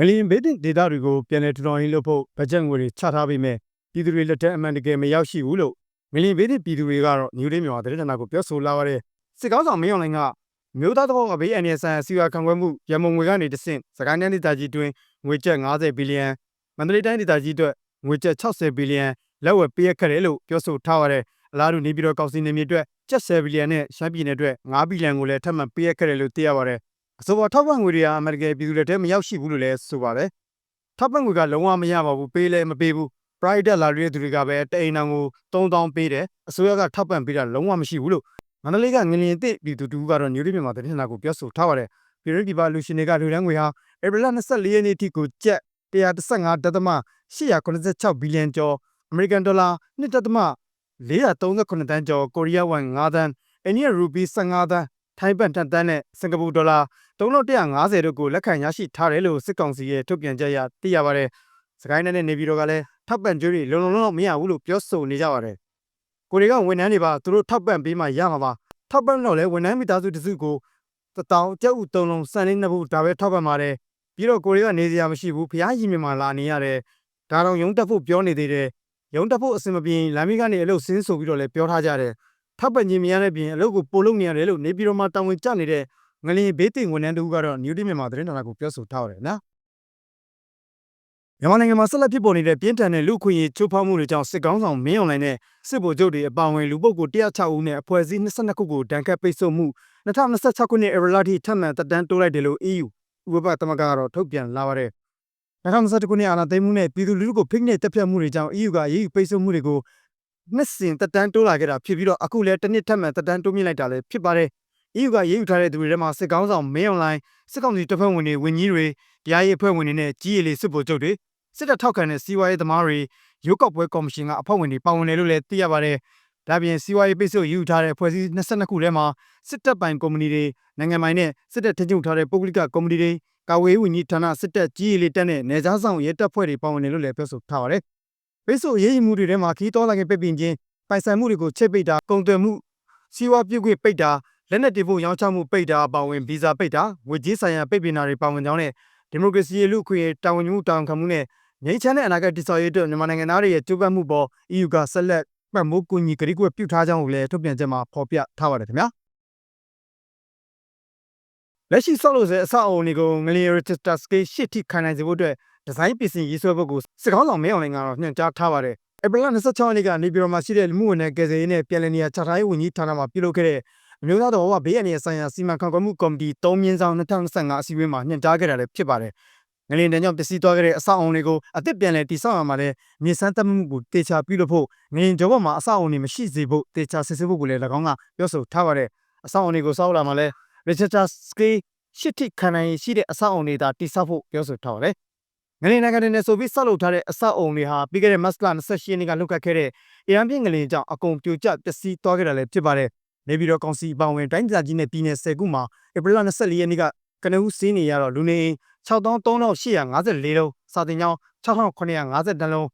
ငလျင်ဘေးတင်ဒေသတွေကိုပြန်လည်ထူထောင်ရေးလုပ်ဖို့ဘတ်ဂျက်ငွေတွေချထားပေးမယ်ပြည်သူတွေလက်ထက်အမှန်တကယ်မရောက်ရှိဘူးလို့ငလျင်ဘေးတင်ပြည်သူတွေကတော့ညူလေးမြန်မာသတင်းဌာနကိုပြောဆိုလာပါတယ်စစ်ကောင်းဆောင်မင်းအောင်လှိုင်ကမြို့သားတော်အဘေးအန္တရာယ်ဆိုင်ရာစီဝါခံခွဲမှုရမုံငွေကနေတဆင့်စကိုင်းတိုင်းဒေသကြီးတွင်ငွေကျပ်90ဘီလီယံမန္တလေးတိုင်းဒေသကြီးအတွက်ငွေကျပ်60ဘီလီယံလက်ဝယ်ပေးရခဲ့တယ်လို့ပြောဆိုထားပါတယ်အလားတူနေပြည်တော်ကောင်စီနေမြေအတွက်ကျပ်10ဘီလီယံနဲ့ရှမ်းပြည်နယ်အတွက်9ဘီလီယံကိုလည်းထပ်မံပေးရခဲ့တယ်လို့သိရပါတယ် အဆိုပါထောက်ပံ့ငွေတွေဟာအမေရိကန်ပြည်သူလက်ထဲမရောက်ရှိဘူးလို့လည်းဆိုပါတယ်ထောက်ပံ့ငွေကလုံးဝမရပါဘူးပေးလည်းမပေးဘူး private လာရတဲ့သူတွေကပဲတအိမ်တောင်ကို3000ပေးတယ်အစိုးရကထောက်ပံ့ပေးတာလုံးဝမရှိဘူးလို့မန္တလေးကငလျင်တစ်ပြည်သူတူကတော့ညူရီမြန်မာသတင်းဌာနကိုပြောဆိုထားပါတယ်ပြည်ရင်းပြည်ပလူရှင်တွေကလူတန်းငွေဟာဧပြီလ24ရက်နေ့ထိကိုကျပ်115.886ဘီလီယံကျော်အမေရိကန်ဒေါ်လာ1.438တန်းကျော်ကိုရီးယားဝမ်9တန်းအိန္ဒိယရူပီ15တန်း ထိုင်းဘတ်10တန်းနဲ့စင်ကာပူဒေါ်လာ3150တို့ကိုလက်ခံရရှိထားတယ်လို့စစ်ကောင်စီရဲ့ထုတ်ပြန်ချက်အရသိရပါတယ်စကိုင်းတိုင်းနဲ့နေပြည်တော်ကလည်းထပ်ပံ့ကြွေးတွေလုံလုံလောက်လောက်မရဘူးလို့ပြောဆိုနေကြပါတယ်ကိုတွေကဝန်ထမ်းတွေပါသူတို့ထပ်ပံ့ပေးမှရမှာပါထပ်ပံ့တော့လဲဝန်ထမ်းမိသားစုတစုကိုတတောင်ကျပ်ဥသုံးလုံးစံလေးနှစ်ဘူးဒါပဲထောက်ပံ့ပါတယ်ပြီးတော့ကိုတွေကနေစရာမရှိဘူးဖျားကြီးမြင်မှလာနေရတယ်ဒါတော့ရုံတက်ဖို့ပြောနေသေးတယ်ရုံတက်ဖို့အစင်မပြေလမ်းမကနေအလုပ်ဆင်းဆိုပြီးတော့လဲပြောထားကြတယ် ထပ်ပံ့ခြင်းမရတဲ့ပြင်အလုပ်ကိုပို့လုပ်နေရတယ်လို့နေပြည်တော်မှာတာဝန်ကျနေတဲ့ငလျင်ဘေးတင်ဝန်ထမ်းတို့ကတော့ New Day မြန်မာသတင်းဌာနကိုပြောဆိုထားပါတယ်နော်မြန်မာနိုင်ငံမှာဆက်လက်ဖြစ်ပေါ်နေတဲ့ပြင်းထန်တဲ့လူခွင့်ရေးချိုးဖောက်မှုတွေကြောင့်စစ်ကောင်းဆောင်မင်းအွန်လိုင်းနဲ့စစ်ဗိုလ်ချုပ်တွေအပါအဝင်လူပုဂ္ဂိုလ်106ဦးနဲ့အဖွဲ့အစည်း22ခုကိုဒဏ်ခတ်ပိတ်ဆို့မှု2026ခုနှစ်ဧပြီလထိထပ်မံတက်တန်းတိုးလိုက်တယ်လို့ EU ဥပပသမဂ္ဂကတော့ထုတ်ပြန်လာပါတယ်2021ခုနှစ်အာဏာသိမ်းမှုနဲ့ပြည်သူလူထုကိုဖိနှိပ်တပ်ဖြတ်မှုတွေကြောင့် EU က EU ပိတ်ဆို့မှုတွေကို နှစ်စဉ်တက်တန်းတိုးလာခဲ့တာဖြစ်ပြီးတော့အခုလည်းတစ်နှစ်ထပ်မံတက်တန်းတိုးမြင့်လိုက်တာလည်းဖြစ်ပါတယ် EU ကရေးယူထားတဲ့သူတွေထဲမှာစစ်ကောင်းဆောင်မင်းအွန်လိုင်းစစ်ကောင်စီတပ်ဖွဲ့ဝင်တွေဝင်ကြီးတွေတရားရေးအဖွဲ့ဝင်တွေနဲ့ကြီးရည်လေးစစ်ဗိုလ်ချုပ်တွေစစ်တပ်ထောက်ခံတဲ့စီးပွားရေးသမားတွေရုပ်ောက်ပွဲကော်မရှင်ကအဖွဲ့ဝင်တွေပါဝင်တယ်လို့လည်းသိရပါတယ်။ဒါပြင်စီးပွားရေးပိတ်ဆို့ယူထားတဲ့ဖွဲ့စည်း22ခုထဲမှာစစ်တပ်ပိုင်ကုမ္ပဏီတွေနိုင်ငံပိုင်နဲ့စစ်တပ်ထင်းချုပ်ထားတဲ့ပုဂ္ဂလိကကုမ္ပဏီတွေကာဝေးဝန်ကြီးဌာနစစ်တပ်ကြီးရည်လေးတက်တဲ့နေသားဆောင်ရဲတပ်ဖွဲ့တွေပါဝင်တယ်လို့လည်းပြောဆိုထားပါတယ်။ ပိတ်ဆို့ရေးယူမှုတွေထဲမှာခီးတော်လာခင်ပိတ်ပင်ခြင်းပိုင်ဆိုင်မှုတွေကိုချိတ်ပိတ်တာကုန်သွယ်မှုစီးပွားပြုတ်ခွင့်ပိတ်တာလက်နက်တင်ဖို့ရောင်းချမှုပိတ်တာအပါအဝင်ဗီဇာပိတ်တာငွေကြေးဆိုင်ရာပိတ်ပင်တာတွေပါဝင်ကြောင်းနဲ့ဒီမိုကရေစီရေးလူ့အခွင့်အရေးတာဝန်ယူမှုတာဝန်ခံမှုနဲ့ငြိမ်းချမ်းတဲ့အနာဂတ်တည်ဆောက်ရေးအတွက်မြန်မာနိုင်ငံသားတွေရဲ့ကြိုးပမ်းမှုပေါ် EU ကဆက်လက်ပတ်မိုးကူညီကြိကွက်ပြုထားကြောင်းကိုလည်းထုတ်ပြန်ချက်မှာဖော်ပြထားပါတယ်ခင်ဗျာလက်ရှိဆောက်လုပ်ဆဲအဆောက်အအုံတွေကိုငလျင် register scale ရှစ်ထိခံနိုင်စေဖို့အတွက် ဒီဇိုင်းပြင်ဆင်ရေးဆွဲဖို့ကိုစစ်ကောင်းဆောင်မင်းအောင်လှိုင်ကတော့ညွှန်ကြားထားပါတယ်ဧပြီလ26ရက်နေ့ကနေပြည်တော်မှာရှိတဲ့လူမှုဝန်ထမ်းကယ်ဆယ်ရေးနဲ့ပြည်လည်နေရာချထားရေးဝန်ကြီးဌာနမှာပြုလုပ်ခဲ့တဲ့အမျိုးသားတော်ဘဘေးအန္တရာယ်ဆိုင်ရာစီမံခန့်ခွဲမှုကော်မတီ3မြင်းဆောင်2025အစည်းအဝေးမှာညွှန်ကြားခဲ့တာလည်းဖြစ်ပါတယ်ငလျင်တန်းကြောင့်ပျက်စီးသွားခဲ့တဲ့အဆောက်အုံတွေကိုအသစ်ပြန်လည်တည်ဆောက်ရမှာလဲမြေစမ်းသတ်မှုကိုတေချာပြုလုပ်ဖို့ငလျင်ကျောပေါ်မှာအဆောက်အုံတွေမရှိစေဖို့တေချာစစ်ဆေးဖို့ကိုလည်း၎င်းကပြောဆိုထားပါတယ်အဆောက်အုံတွေကိုဆောက်လာမှာလဲ register scale ရှစ်ထိခံနိုင်ရှိတဲ့အဆောက်အုံတွေသာတည်ဆောက်ဖို့ပြောဆိုထားပါတယ် ငလျင်နိုင်ငံတွေနဲ့ဆိုပြီးဆောက်လုပ်ထားတဲ့အဆောက်အုံတွေဟာပြီးခဲ့တဲ့မတ်လ28ရက်နေ့ကလုတ်ခတ်ခဲ့တဲ့အီရန်ပြည်ငလျင်ကြောင့်အကုန်ပြိုကျပျက်စီးသွားခဲ့တာလည်းဖြစ်ပါတယ်နေပြည်တော်ကောင်စီပောင်ဝင်တိုင်းဒေသကြီးနဲ့ပြည်နယ်10ခုမှာဧပြီလ24ရက်နေ့ကကနဦးစီးနေရတော့လူနေအိမ်6354လုံးစာတင်ကျောင်း6950တန်းလုံး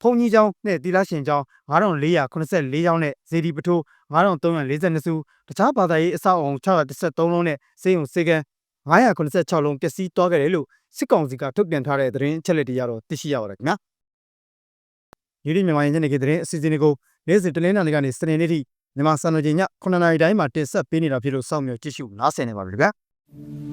ဖုန်ကြီးကျောင်းနဲ့တီလာရှင်ကျောင်း9484ကျောင်းနဲ့ဇေဒီပထိုး9342စုတခြားဘာသာရေးအဆောက်အအုံ613လုံးနဲ့စေယုံစေကန်း986လုံးပျက်စီးသွားခဲ့တယ်လို့ စစ်ကောင်စီကထုတ်ပြန်ထားတဲ့သတင်းအချက်လက်တွေကတော့သိရှိရပါတယ်ခင်ဗျာ။ဒီနေ့မြန်မာရင်းနေတဲ့သတင်းအစီအစဉ်တွေကိုနေ့စဉ်တလင်းနာရီကနေစနေနေ့ထိမြန်မာစံတော်ချိန်ည9:00နာရီတိုင်းမှာတင်ဆက်ပေးနေတာဖြစ်လို့စောင့်မျှော်ကြည့်ရှုနားဆင်နေပါပြီခင်ဗျာ။